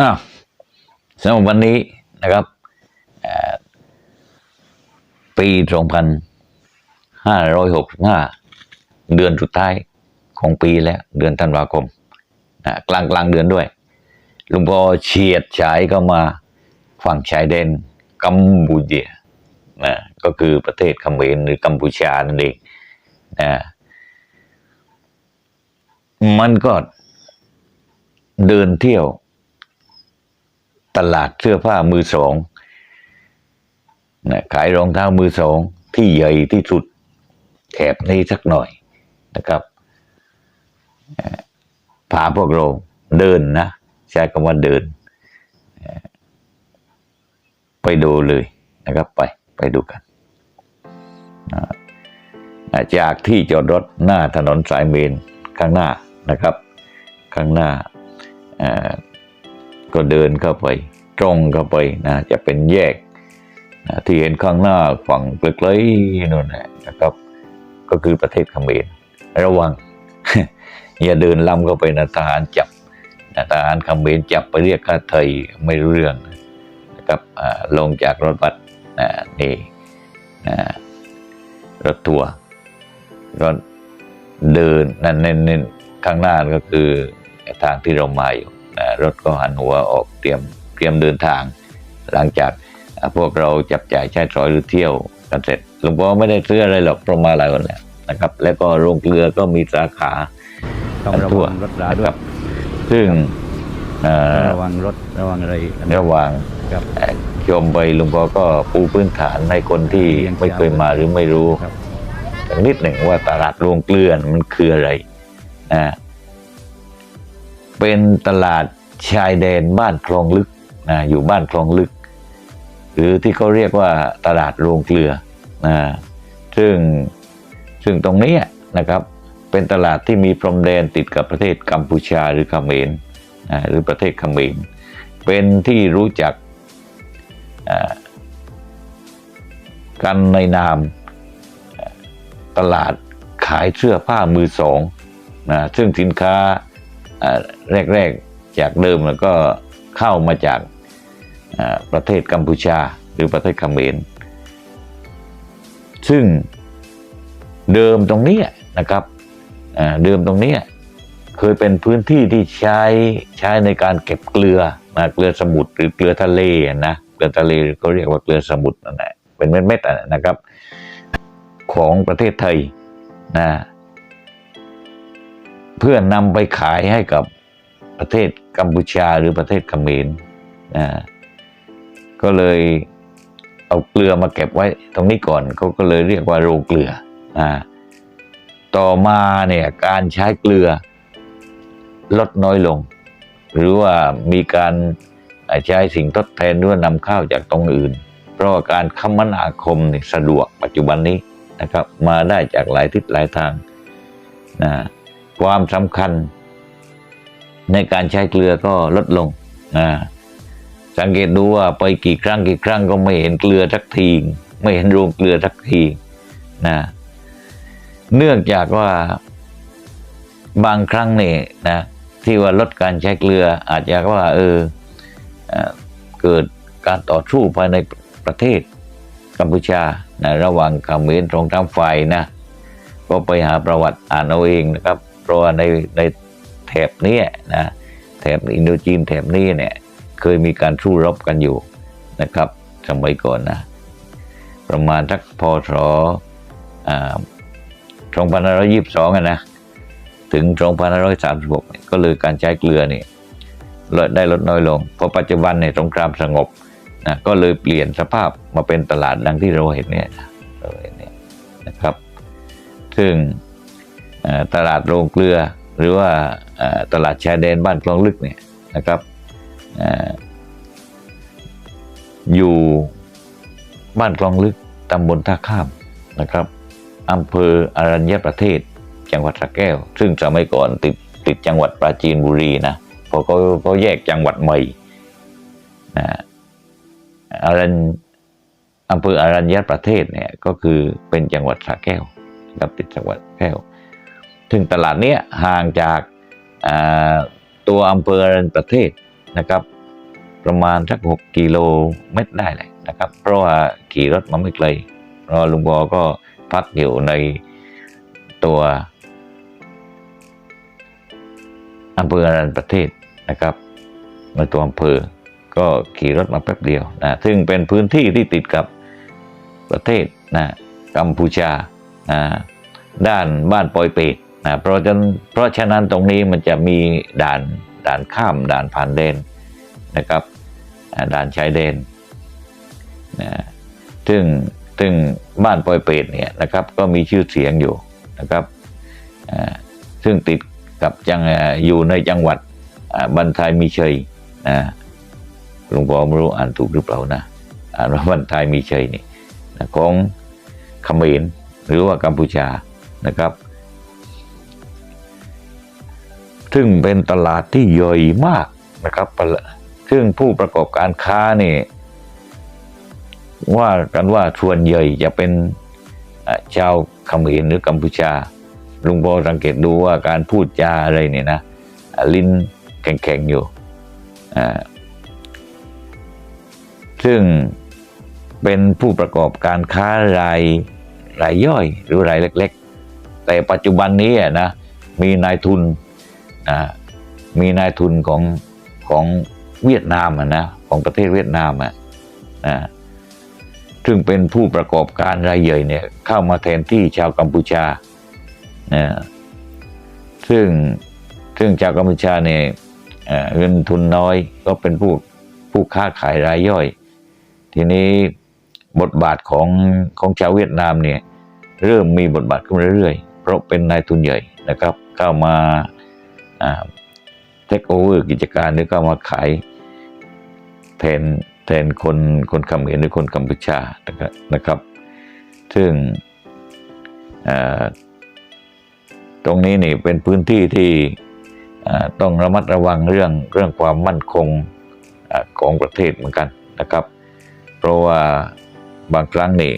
อ้าสำหรับวันนี้นะครับปีสองพันห้าร้อยหกห้าเดือนสุดท้ายของปีแล้วเดือนธันวาคมนะกลางกลางเดือนด้วยลุงพอเฉียดฉายเข้ามาฝั่งชายแดนกัมพูเชียนะก็คือประเทศเขมรหรือกัมพูชานั่นเองนะมันก็เดินเที่ยว ตลาดเสื้อผ้ามือสองนะขายรองเท้ามือสองที่ใหญ่ที่สุดแถบนี้สักหน่อยนะครับพาพวกเราเดินนะ ใช้คำว่าเดิน ไปดูเลยนะครับไปไปดูกันนะจากที่จอดรถหน้าถนนสายเมนข้างหน้านะครับ ข้างหน้า ก็เดินเข้าไป ตรงเข้าไปนะจะเป็นแยกนะที่เห็นข้างหน้าฝั่งไกลๆนู่นนะครับ ก็คือประเทศเขมรระวัง อย่าเดินล้ำเข้าไปนะทหารจับนะทหารเขมรจับไปเรียกค่าไทยไม่รู้เรื่องนะครับลงจากรถบัสนะนี่นะรถทัวร์ก็เดินนั่นเน้นข้างหน้าก็คือทางที่เรามาอยู่ รถก็หันหัวออกเตรียมเตรียมเดินทาง หลังจากอ่าพวกเราจับจ่ายใช้สอยหรือเที่ยวกันเสร็จหลวงพ่อไม่ได้ซื้ออะไรหรอกเพราะมาหลายวันแล้วนะครับ แล้วก็โรงเกลือก็มีสาขาต้องระวังรถราด้วคยรับซึ่งเอ่อระวังรถระวังอะไรอันนี้ระหว่างครับเอ่อชมไปหลวงพ่อก็ปูพื้นฐานให้คนที่ยังไม่เคยมาหรือไม่รู้ครับสักนิดหนึ่งว่าตลาดโรงเกลือมันคืออะไรนะ เป็นตลาดชายแดนบ้านคลองลึกนะอยู่บ้านคลองลึก หรือที่เขาเรียกว่าตลาดโรงเกลือนะซึ่งซึ่งตรงนี้นะครับเป็นตลาดที่มีพรมแดนติดกับประเทศกัมพูชาหรือเขมรนะหรือประเทศเขมรเป็นที่รู้จักกันในนามตลาดขายเสื้อผ้ามือสองนะซึ่งสินค้า แรกๆจากเดิมแล้วก็เข้ามาจากประเทศกัมพูชาหรือประเทศเขมรซึ่งเดิมตรงนี้นะครับเดิมตรงนี้เคยเป็นพื้นที่ที่ใช้ใช้ในการเก็บเกลือนะเกลือสมุทรหรือเกลือทะเลนะเกลือทะเลก็เรียกว่าเกลือสมุทรนั่นแหละเป็นเม็ดๆอะนะครับ ของประเทศไทยนะ เพื่อนำไปขายให้กับประเทศกัมพูชาหรือประเทศเขมรนะก็เลยเอาเกลือมาเก็บไว้ตรงนี้ก่อนเขาก็เลยเรียกว่าโรงเกลือนะต่อมาเนี่ยการใช้เกลือลดน้อยลง หรือว่ามีการใช้สิ่งทดแทนหรือว่านำข้าวจากตรงอื่น เพราะาการคมนาคมนี่สะดวกปัจจุบันนี้นะครับ มาได้จากหลายทิศหลายทางนะ ความสำคัญ ในการใช้เกลือก็ลดลงนะสังเกตดูว่าไปกี่ครั้งกี่ครั้งก็ไม่เห็นเกลือสักที ไม่เห็นโรงเกลือสักทีนะเนื่องจากว่าบางครั้งเนี่ยนะที่ว่าลดการใช้เกลือ อาจจะว่า เออเอ่อเกิดการต่อสู้ภายในประเทศกัมพูชานะระหว่างเขมรตรงทางฝ่ายนะ ก็ไปหาประวัติอ่านเอาเองนะครับ เพราะว่าในในแถบนี้นะแถบอินโดจีนแถบนี้เนี่ยเคยมีการสู้รบกันอยู่นะครับสมัยก่อนนะประมาณสักพศอ่า2522อะนะถึง2536เนี่ยก็เลยการใช้เกลือเนี่ลดได้ลดน้อยลงเพราะปัจจุบันเนี่ยสงครามสงบนะก็เลยเปลี่ยนสภาพมาเป็นตลาดดังที่เราเห็นเนี่ยเราเห็นเนี่ยนะครับ ซึ่ง ตลาดโรงเกลือ หรือว่าตลาดชายแดนบ้านคลองลึกเนี่ยนะครับออยู่บ้านคลองลึกตำบลท่าข้ามนะครับอำเภออรัญญประเทศ จังหวัดสระแก้ว ซึ่งสมัยก่อนติดติดจังหวัดปราจีนบุรีนะพอเขาเขาแยกจังหวัดใหม่นะอารัญอำเภออารัญญประเทศเนี่ยก็คือเป็นจังหวัดสระแก้วนะครับติดจังหวัดแก้ว ซึ่งตลาดเนี้ยห่างจากตัวอำเภอประเทศนะครับ ประมาณสักหกกิโลเมตรได้เลยนะครับ เพราะว่าขี่รถมาไม่ไกลเพราะลุงบอก็พักอยู่ในตัวอำเภออรัญญประเทศนะครับในตัวอำเภอก็ขี่รถมาแป๊บเดียวนะซึ่งเป็นพื้นที่ที่ติดกับประเทศนะกัมพูชานะด้านบ้านปอยเปต นะเพราะฉะนั้นเพราะฉะนั้นตรงนี้มันจะมีด่านด่านข้ามด่านผ่านแดนนะครับด่านชายแดนนะซึ่งซึ่งบ้านปอยเปตเนี่ยนะครับก็มีชื่อเสียงอยู่นะครับซึ่งติดกับจังอยู่ในจังหวัดบันทายมีชัยนะหลวงพ่อไม่รู้อ่านถูกหรือเปล่านะอ่านว่าวันไทยมีชัยนี่ของเขมรหรือว่ากัมพูชานะครับ ซึ่งเป็นตลาดที่ใหญ่มากนะครับ ซึ่งผู้ประกอบการค้านี่ว่ากันว่าส่วนใหญ่จะเป็นชาวเขมรหรือกัมพูชา ลุงพ่อสังเกตดูว่าการพูดจาอะไรเนี่ยนะ ลิ้นแข็งๆอยู่ ซึ่งเป็นผู้ประกอบการค้ารายรายย่อยหรือรายเล็ก ๆ แต่ปัจจุบันนี้อะนะมีนายทุน นะมีนายทุนของของเวียดนามนะของประเทศเวียดนามอะนะซึ่งเป็นผู้ประกอบการรายใหญ่เนี่ยเข้ามาแทนที่ชาวกัมพูชานะซึ่งซึ่งชาวกัมพูชาเนี่ยเงินทุนน้อยก็เป็นผู้ผู้ค้าขายรายย่อย ทีนี้บทบาทของของชาวเวียดนามเนี่ยเริ่มมีบทบาทขึ้นเรื่อยๆ เพราะเป็นนายทุนใหญ่นะครับเข้ามา เทคโอเวอร์กิจการหรือเข้ามาขายแทนแทนคนคนเขมรหรือคนกัมพูชานะครับ ซึ่งตรงนี้นี่เป็นพื้นที่ที่ต้องระมัดระวังเรื่องเรื่องความมั่นคงอของประเทศเหมือนกันนะครับ เพราะว่าบางครั้งนี่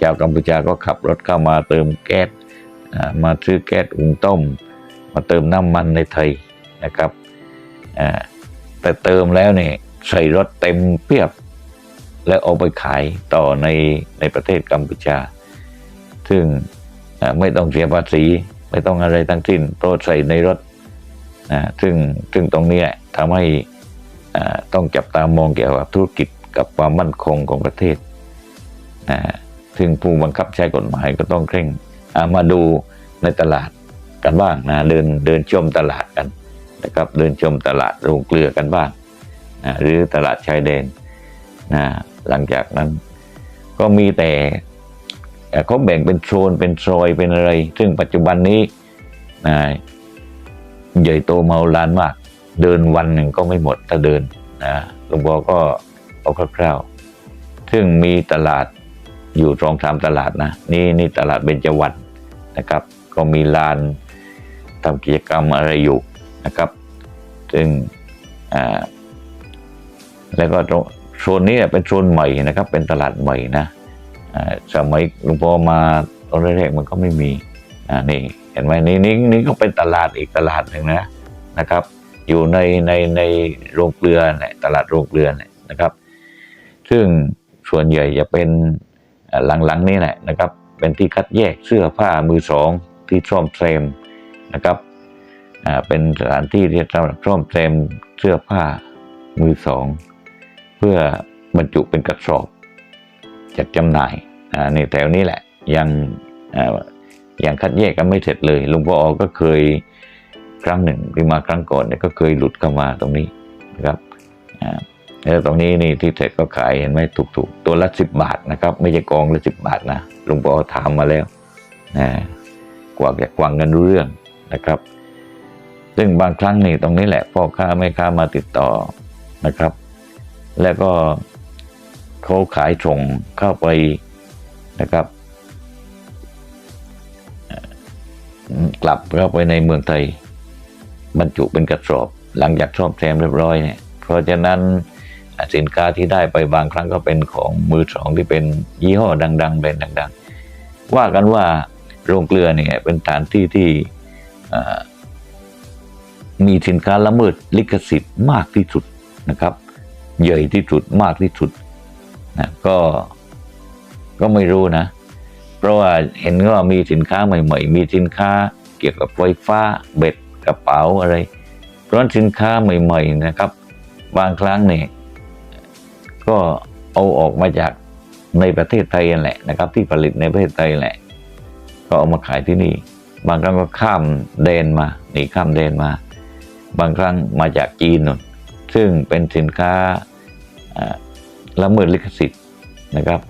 ชาวกัมพูชาก็ขับรถเข้ามาเติมแก๊สมาซื้อแก๊สหุงต้ม มาเติมน้ำมันในไทยนะครับแต่เติมแล้วนี่ใส่รถเต็มเปียบ แล้วเอาไปขายต่อในในประเทศกัมพูชา ซึ่งไม่ต้องเสียภาษี ไม่ต้องอะไรทั้งสิ้นเพราะใส่ในรถนะซึ่งซึ่งตรงนี้ทำให้ต้องจับตามองเกี่ยวกับธุรกิจกับความมั่นคงของประเทศนะซึ่งผู้บังคับใช้กฎหมายก็ต้องเคร่งามาดูในตลาด กันบ้างนะเดินเดินชมตลาดกันนะครับเดินชมตลาดโรงเกลือกันบ้างนะหรือตลาดชายแดนนะหลังจากนั้นก็มีแต่เขาแบ่งเป็นโซนเป็นซอยเป็นอะไร ซึ่งปัจจุบันนี้นะใหญ่โตเมาลานมาก เดินวันหนึ่งก็ไม่หมดถ้าเดินนะหลวงพ่อก็เอาคร่าวๆ ซึ่งมีตลาดอยู่สองสามตลาดนะ นี่นี่ตลาดเบญจวรรณนะครับ ก็มีลาน ทำกิจกรรมอะไรอยู่นะครับ ซึ่งแล้วก็โซนนี้เป็นโซนใหม่นะครับ เป็นตลาดใหม่นะสมัยหลวงพ่อมาตอนแรกๆมันก็ไม่มีนี่เห็นไหมนี่นี่นี่ก็เป็นตลาดอีกตลาดหนึ่งนะนะครับ อยู่ในในในโรงเกลือเนี่ยตลาดโรงเกลือเนี่ยนะครับ ซึ่งส่วนใหญ่จะเป็นหลังๆนี่แหละนะครับ เป็นที่คัดแยกเสื้อผ้ามือสองที่ซ่อมแซม นะครับเป็นสถานที่ที่สำหรับซ่อมแซมเสื้อผ้ามือสอง เพื่อบรรจุเป็นกระสอบจัดจำหน่ายในแถวนี้แหละยังยังคัดแยกกันไม่เสร็จเลยลุงพ่อก็เคยครั้งหนึ่งที่มาครั้งก่อนเนี่ยก็เคยหลุดเข้ามาตรงนี้นะครับแล้วตรงนี้นี่ที่เสร็จก็ขายเห็นไหมถูกๆ ตัวละสิบบาทนะครับ ไม่ใช่กองละสิบบาทนะลุงปอถามมาแล้วนะกว่าจะกวางกันรู้เรื่อง นะครับ ซึ่งบางครั้งนี่ตรงนี้แหละพ่อค้าแม่ค้ามาติดต่อนะครับ แล้วก็เขาขายส่งเข้าไปนะครับ กลับเข้าไปในเมืองไทย บรรจุเป็นกระสอบ หลังจากซ่อมแซมเรียบร้อยเนี่ยเพราะฉะนั้นสินค้าที่ได้ไปบางครั้งก็เป็นของมือสองที่เป็นยี่ห้อดัง ๆ แบรนด์ดัง ๆ ว่ากันว่าโรงเกลือเนี่ยเป็นสถานที่ที่ มีสินค้าละเมิดลิขสิทธิ์มากที่สุดนะครับ ใหญ่ที่สุดมากที่สุดนะก็ก็ไม่รู้นะ เพราะว่าเห็นว่ามีสินค้าใหม่ ๆ มีสินค้าเกี่ยวกับไฟฟ้าเบ็ดกระเป๋าอะไร เพราะสินค้าใหม่ ๆนะครับ บางครั้งเนี่ยก็เอาออกมาจากในประเทศไทยนั่นแหละนะครับ ที่ผลิตในประเทศไทยแหละ ก็เอามาขายที่นี่ บางครั้งก็ข้ามแดนมาหนีข้ามแดนมา บางครั้งมาจากจีนนู่นซึ่งเป็นสินค้าละเมิดลิขสิทธิ์นะครับ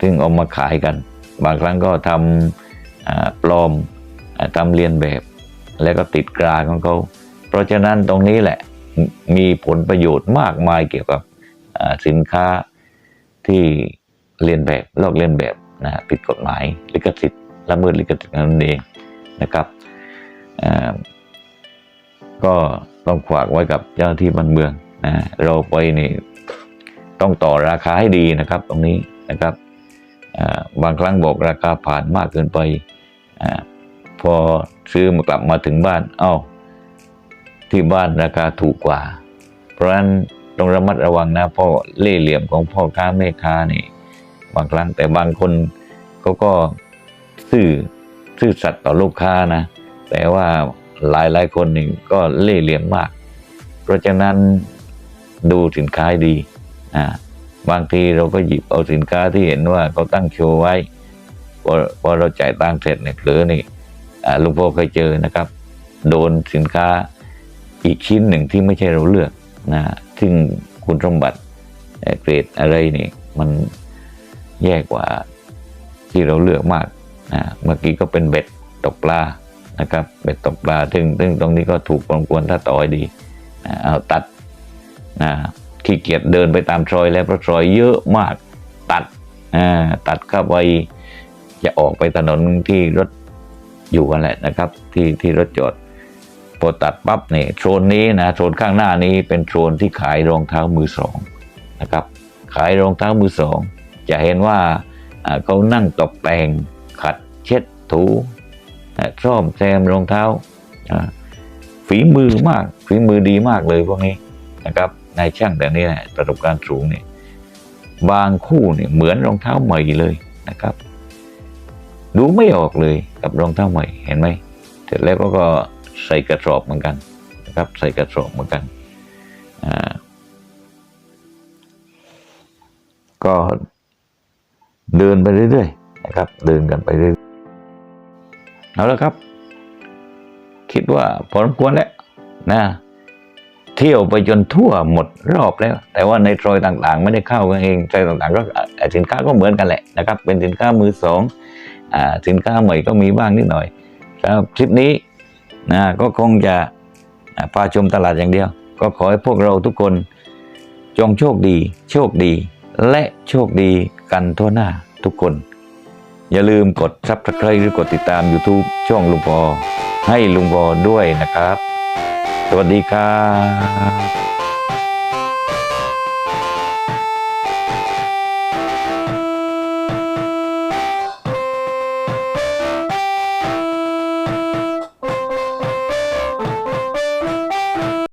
ซึ่งเอามาขายกัน บางครั้งก็ทำปลอมทำเลียนแบบ แล้วก็ติดกราของเขา เพราะฉะนั้นตรงนี้แหละมีผลประโยชน์มากมายเกี่ยวกับสินค้าที่เรียนแบบลอกเลียนแบบนะฮะผิดกฎหมายลิขสิทธิ์ ละเมิดลิขสิทธิ์นั่นเองนะครับก็ต้องฝากไว้กับเจ้าหน้าที่บ้านเมืองนะเราไปนี่ต้องต่อราคาให้ดีนะครับ ตรงนี้นะครับบางครั้งบอกราคาผ่านมากเกินไปอพอซื้อมากลับมาถึงบ้านเอ้าที่บ้านราคาถูกกว่า เพราะฉะนั้นต้องระมัดระวังนะเพ่อเล่เหลี่ยมของพ่อค้าแม่ค้านี่ บางครั้งแต่บางคนเขาก็ ซื่อซื่อสัตย์ต่อลูกค้านะ แต่ว่าหลายหลายคนนี่ก็เล่ห์เหลี่ยมมาก เพราะฉะนั้นดูสินค้าดีอ่าบางทีเราก็หยิบเอาสินค้าที่เห็นว่าเขาตั้งโชว์ไว้พอพอเราจ่ายตังค์เสร็จเนี่ยเผลอนี่อ่าลุงพ่อเคยเจอนะครับ โดนสินค้าอีกชิ้นหนึ่งที่ไม่ใช่เราเลือกนะซึ่งคุณสมบัติเกรดอะไรนี่มันแย่กว่าที่เราเลือกมาก นะเมื่อกี้ก็เป็นเบ็ดตกปลานะครับเบ็ดตกปลาซึ่งซึ่งตรงนี้ก็ถูกรบกวนถ้าต่อยดีนะเอาตัดนะขี้เกียจเดินไปตามซอยแล้วเพราะซอยเยอะมากตัดตัดเข้าไปจะออกไปถนนที่รถอยู่กันแหละนะครับ ที่ที่รถจอดพอตัดปั๊บเนี่ยโซนนี้นะโซนข้างหน้านี้เป็นโซนที่ขายรองเท้ามือสองนะครับ ขายรองเท้ามือสองจะเห็นว่าเขานั่งตกแต่ง เช็ดถูซ่อมแซมรองเท้าฝีมือมากฝีมือดีมากเลยพวกนี้นะครับนายช่างแต่นี้แหละประสบการณ์สูงเนี่ยบางคู่เนี่ยเหมือนรองเท้าใหม่เลยนะครับ ดูไม่ออกเลยกับรองเท้าใหม่เห็นไหมเสร็จแล้วก็ก็ใส่กระสอบเหมือนกันนะครับ ใส่กระสอบเหมือนกันก็เดินไปเรื่อยๆนะครับ เดินกันไปเรื่อย เอาแล้วครับ คิดว่าพอสมควรแล้วนะเที่ยวไปจนทั่วหมดรอบแล้ว แต่ว่าในซอยต่างๆ ไม่ได้เข้ากันเองซอยต่างๆ ก็สินค้าก็เหมือนกันแหละนะครับ เป็นสินค้ามือสองอสินค้าใหม่ก็มีบ้างนิดหน่อยสำหรับคลิปนี้นะก็คงจะพาชมตลาดอย่างเดียว ก็ขอให้พวกเราทุกคนจงโชคดี โชคดี และโชคดีกันทั่วหน้าทุกคน อย่าลืมกดซับสไครต์หรือกดติดตาม YouTube ช่องลุงพอให้ลุงพอด้วยนะครับ สวัสดีครับ